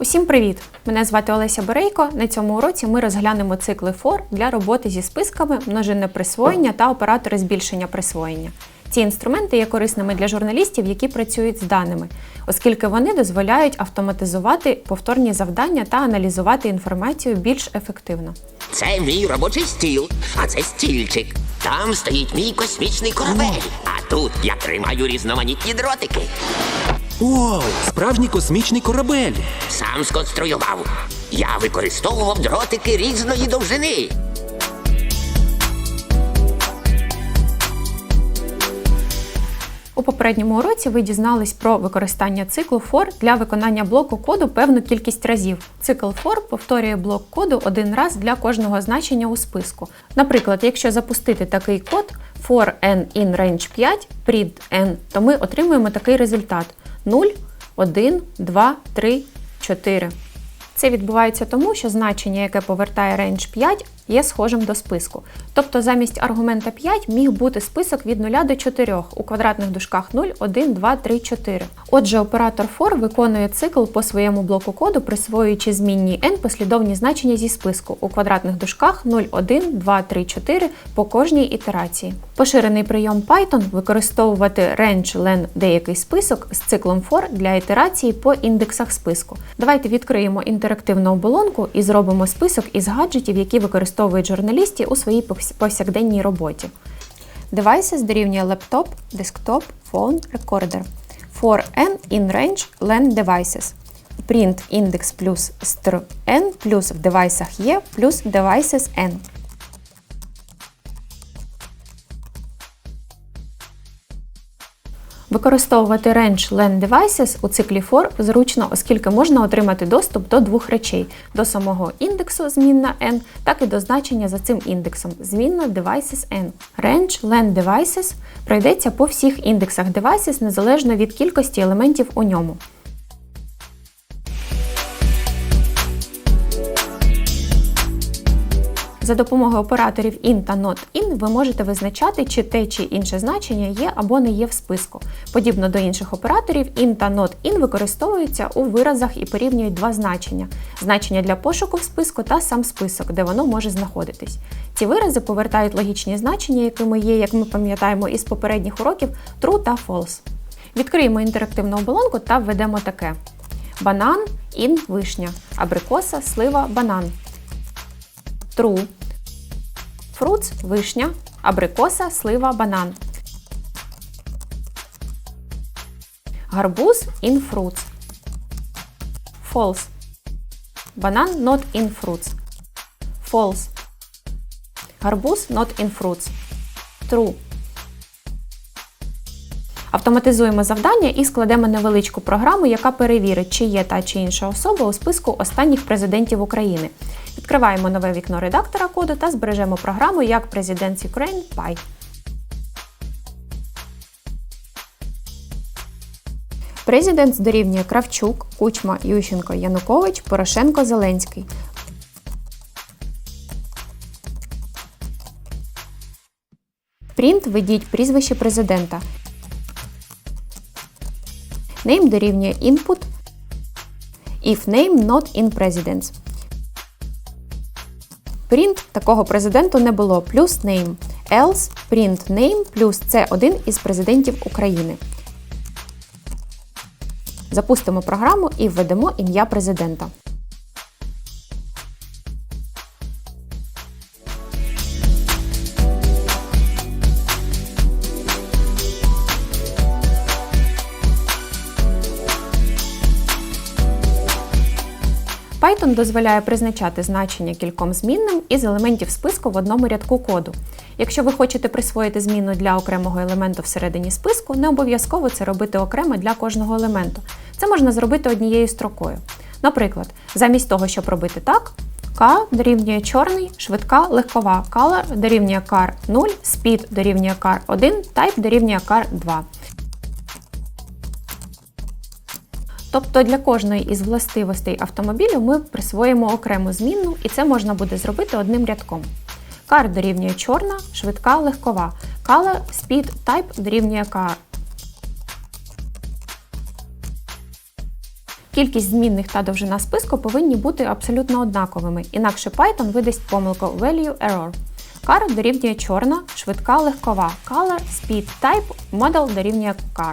Усім привіт! Мене звати Олеся Борейко. На цьому уроці ми розглянемо цикли FOR для роботи зі списками, множинне присвоєння та оператори збільшення присвоєння. Ці інструменти є корисними для журналістів, які працюють з даними, оскільки вони дозволяють автоматизувати повторні завдання та аналізувати інформацію більш ефективно. Це мій робочий стіл, а це стільчик. Там стоїть мій космічний корабель. А тут я тримаю різноманітні дротики. Вау, справжній космічний корабель. Сам сконструював. Я використовував дротики різної довжини. У попередньому уроці ви дізнались про використання циклу for для виконання блоку коду певну кількість разів. Цикл for повторює блок коду один раз для кожного значення у списку. Наприклад, якщо запустити такий код for n in range 5 print n, то ми отримуємо такий результат 0, 1, 2, 3, 4. Це відбувається тому, що значення, яке повертає range 5, є схожим до списку. Тобто замість аргумента 5 міг бути список від 0 до 4 у квадратних дужках 0, 1, 2, 3, 4. Отже, оператор for виконує цикл по своєму блоку коду, присвоюючи змінній n послідовні значення зі списку у квадратних дужках 0, 1, 2, 3, 4 по кожній ітерації. Поширений прийом Python використовувати range len деякий список з циклом for для ітерації по індексах списку. Давайте відкриємо інтерактивну оболонку і зробимо список із гаджетів, які використовують журналісти у своїй повс- повсякденній роботі. Devices дорівнює laptop, desktop, phone, recorder. For n in range LAN devices. Print index плюс str n плюс в девайсах є плюс devices n. Використовувати range LAN devices у циклі for зручно, оскільки можна отримати доступ до двох речей: до самого індексу змінна n, так і до значення за цим індексом змінна devices n. Range LAN devices пройдеться по всіх індексах devices незалежно від кількості елементів у ньому. За допомогою операторів in та not in ви можете визначати, чи те чи інше значення є або не є в списку. Подібно до інших операторів, in та not in використовуються у виразах і порівнюють два значення: значення для пошуку в списку та сам список, де воно може знаходитись. Ці вирази повертають логічні значення, якими є, як ми пам'ятаємо із попередніх уроків, true та false. Відкриємо інтерактивну оболонку та введемо таке: банан, in вишня, абрикоса, слива, банан. True. Fruits – вишня, абрикоса, слива, банан. Гарбуз in fruits. False. Банан not in fruits. False. Гарбуз not in fruits. True. Автоматизуємо завдання і складемо невеличку програму, яка перевірить, чи є та чи інша особа у списку останніх президентів України. Відкриваємо нове вікно редактора коду та збережемо програму як Presidents Ukraine Py. Президент дорівнює Кравчук, Кучма, Ющенко, Янукович, Порошенко, Зеленський. Принт введіть прізвище президента. Name дорівнює input. If name not in presidents. Print такого президенту не було. Плюс name. Else print name плюс це один із президентів України. Запустимо програму і введемо ім'я президента. Python дозволяє призначати значення кільком змінним із елементів списку в одному рядку коду. Якщо ви хочете присвоїти зміну для окремого елементу всередині списку, не обов'язково це робити окремо для кожного елементу. Це можна зробити однією строкою. Наприклад, замість того, щоб робити так, К дорівнює чорний, швидка, легкова, color дорівнює car 0, speed дорівнює car 1, type дорівнює car 2. Тобто для кожної із властивостей автомобілю ми присвоїмо окрему змінну, і це можна буде зробити одним рядком. Car дорівнює чорна, швидка, легкова. Color, speed, type дорівнює car. Кількість змінних та довжина списку повинні бути абсолютно однаковими, інакше Python видасть помилку value error. Car дорівнює чорна, швидка, легкова. Color, speed, type, model дорівнює car.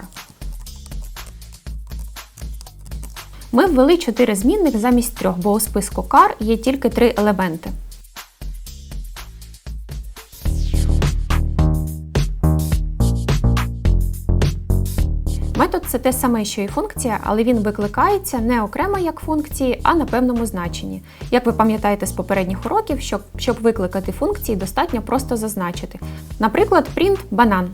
Ми ввели 4 змінних замість трьох, бо у списку car є тільки 3 елементи. Метод це те саме, що і функція, але він викликається не окремо як функції, а на певному значенні. Як ви пам'ятаєте з попередніх уроків, щоб, щоб викликати функції, достатньо просто зазначити. Наприклад, print банан.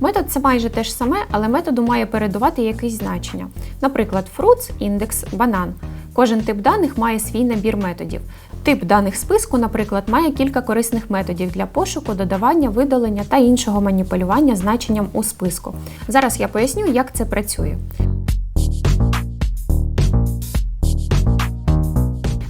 Метод це майже те ж саме, але методу має передувати якесь значення. Наприклад, fruits, індекс, банан. Кожен тип даних має свій набір методів. Тип даних списку, наприклад, має кілька корисних методів для пошуку, додавання, видалення та іншого маніпулювання значенням у списку. Зараз я поясню, як це працює.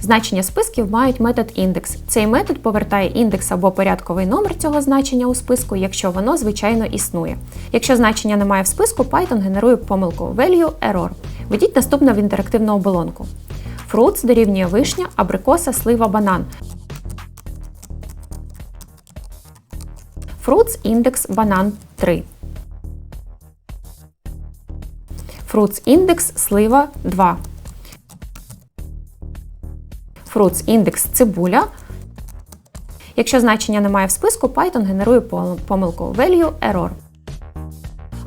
Значення списків мають метод індекс. Цей метод повертає індекс або порядковий номер цього значення у списку, якщо воно звичайно існує. Якщо значення немає в списку, Python генерує помилку value error. Введіть наступне в інтерактивну оболонку. Fruits дорівнює вишня, абрикоса, слива, банан. Fruits індекс банан 3. Fruits індекс слива 2. Fruits індекс цибуля. Якщо значення немає в списку, Python генерує помилку value error.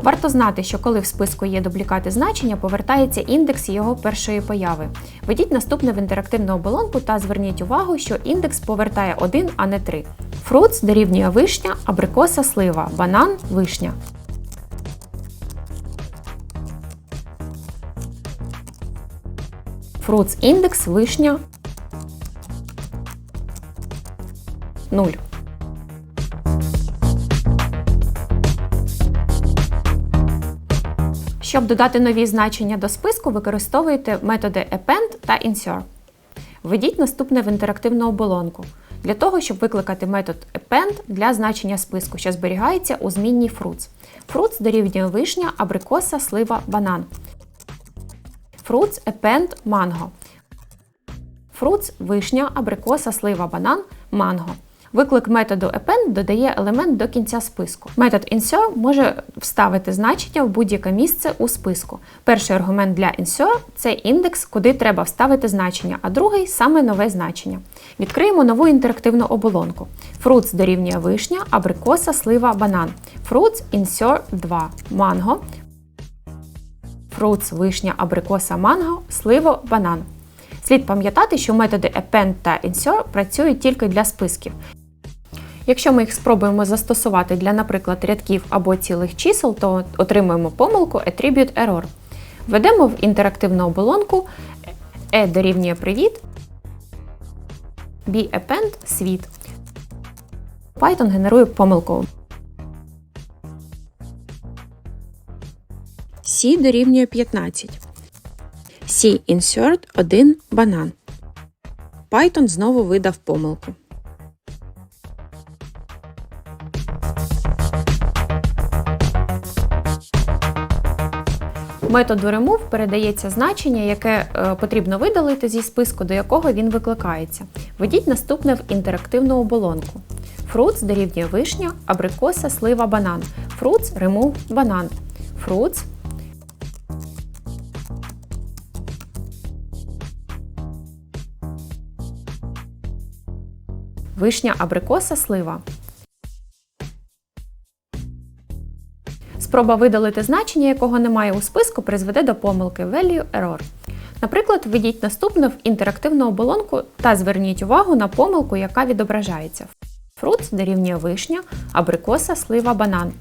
Варто знати, що коли в списку є дублікати значення, повертається індекс його першої появи. Введіть наступне в інтерактивну оболонку та зверніть увагу, що індекс повертає 1, а не 3. Fruits дорівнює вишня, абрикоса, слива, банан, вишня. Fruits індекс вишня 0. Щоб додати нові значення до списку, використовуйте методи append та insert. Введіть наступне в інтерактивну оболонку. Для того, щоб викликати метод append для значення списку, що зберігається у змінній fruits. Fruits дорівнює вишня, абрикоса, слива, банан. Fruits append mango. Fruits, вишня, абрикоса, слива, банан, манго. Виклик методу append додає елемент до кінця списку. Метод insert може вставити значення в будь-яке місце у списку. Перший аргумент для insert – це індекс, куди треба вставити значення, а другий саме нове значення. Відкриємо нову інтерактивну оболонку. Fruits дорівнює вишня, абрикоса, слива, банан. Fruits insert 2. Манго. Fruits, вишня, абрикоса, манго, сливо, банан. Слід пам'ятати, що методи append та insert працюють тільки для списків. Якщо ми їх спробуємо застосувати для, наприклад, рядків або цілих чисел, то отримуємо помилку attribute error. Введемо в інтерактивну оболонку e дорівнює привіт, b append світ. Python генерує помилку. C дорівнює 15. C insert 1 банан. Python знову видав помилку. Методу remove передається значення, яке е, потрібно видалити зі списку, до якого він викликається. Введіть наступне в інтерактивну оболонку. Fruits дорівнює вишня, абрикоса, слива, банан. Fruits remove банан. Fruits вишня, абрикоса, слива. Спроба видалити значення, якого немає у списку, призведе до помилки value error. Наприклад, введіть наступне в інтерактивну оболонку та зверніть увагу на помилку, яка відображається. Fruits дорівнює вишня, абрикоса, слива, банан.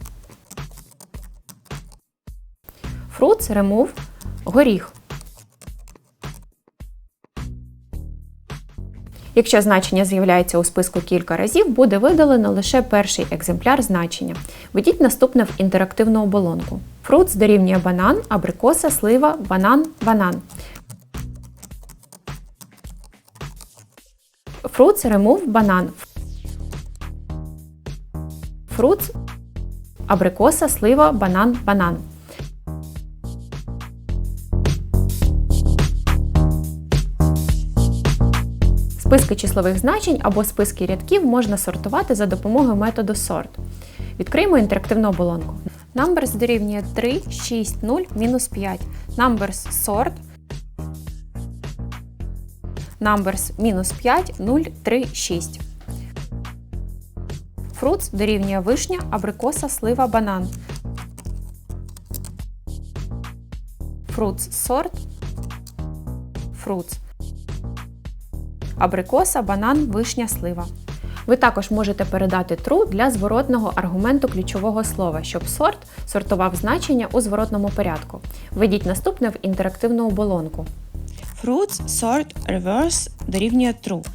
Fruits remove горіх. Якщо значення з'являється у списку кілька разів, буде видалено лише перший екземпляр значення. Введіть наступне в інтерактивну оболонку. Fruits дорівнює банан, абрикоса, слива, банан, банан. Fruits remove банан. Fruits, абрикоса, слива, банан, банан. Списки числових значень або списки рядків можна сортувати за допомогою методу sort. Відкриємо інтерактивну оболонку. Numbers дорівнює 3, 6, 0, мінус 5. Numbers sort. Numbers мінус 5, 0, 3, 6. Fruits дорівнює вишня, абрикоса, слива, банан. Fruits sort. Fruits. Абрикоса, банан, вишня, слива. Ви також можете передати true для зворотного аргументу ключового слова, щоб сорт сортував значення у зворотному порядку. Введіть наступне в інтерактивну оболонку. Fruits sort reverse дорівнює true.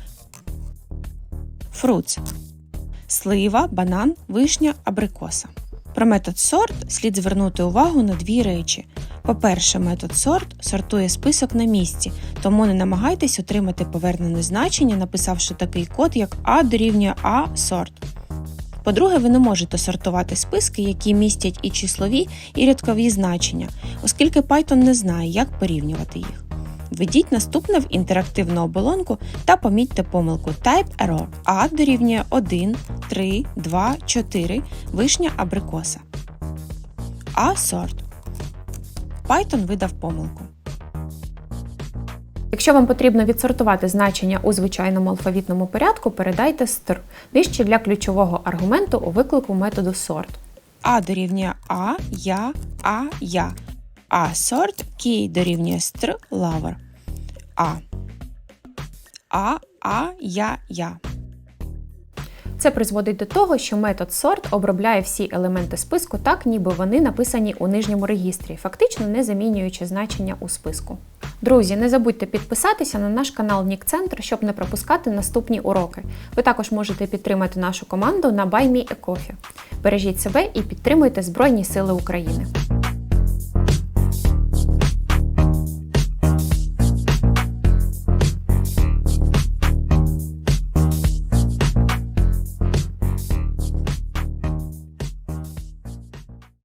Fruits. Слива, банан, вишня, абрикоса. Про метод sort слід звернути увагу на дві речі. По-перше, метод sort сортує список на місці, тому не намагайтесь отримати повернене значення, написавши такий код, як A дорівнює A sort. По-друге, ви не можете сортувати списки, які містять і числові, і рядкові значення, оскільки Python не знає, як порівнювати їх. Введіть наступне в інтерактивну оболонку та помітьте помилку Type Error A дорівнює 1, 3, 2, 4, вишня абрикоса. A sort. Python видав помилку. Якщо вам потрібно відсортувати значення у звичайному алфавітному порядку, передайте str нижче для ключового аргументу у виклику методу sort. А дорівнює А, я, А, я. А sort кій дорівнює стр лавр. А. А, А, я, я. Це призводить до того, що метод sort обробляє всі елементи списку так, ніби вони написані у нижньому регістрі, фактично не замінюючи значення у списку. Друзі, не забудьте підписатися на наш канал Нікцентр, щоб не пропускати наступні уроки. Ви також можете підтримати нашу команду на BuyMeACoffee. Бережіть себе і підтримуйте Збройні Сили України.